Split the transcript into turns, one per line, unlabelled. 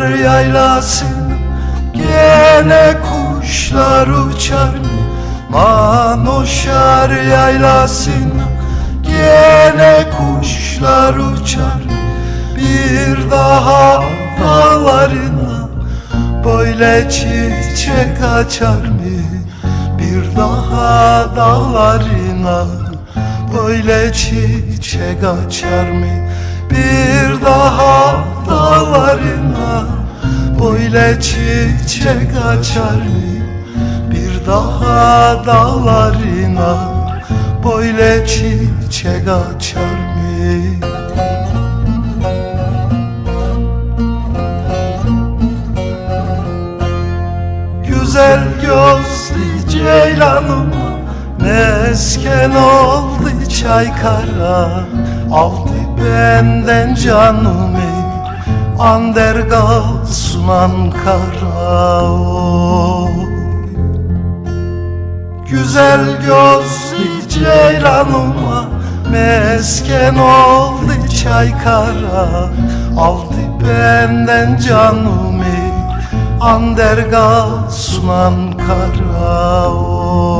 yaylasın Gene kuşlar uçar. Manoşar yaylasın Gene kuşlar uçar. Bir daha dağlarına Böyle çiçek açar mı? Bir daha dağlarına Böyle çiçek açar mı? Bir dağlarına Böyle çiçek açar mı? Bir daha dağlarına Böyle çiçek açar mı? Güzel gözlü ceylanım Mesken oldu çaykara Aldı benden canımı Andergal sunan kara oy. Güzel gözlü ceylanıma Mesken oldu çaykara Aldı benden canımı Andergal sunan kara oy.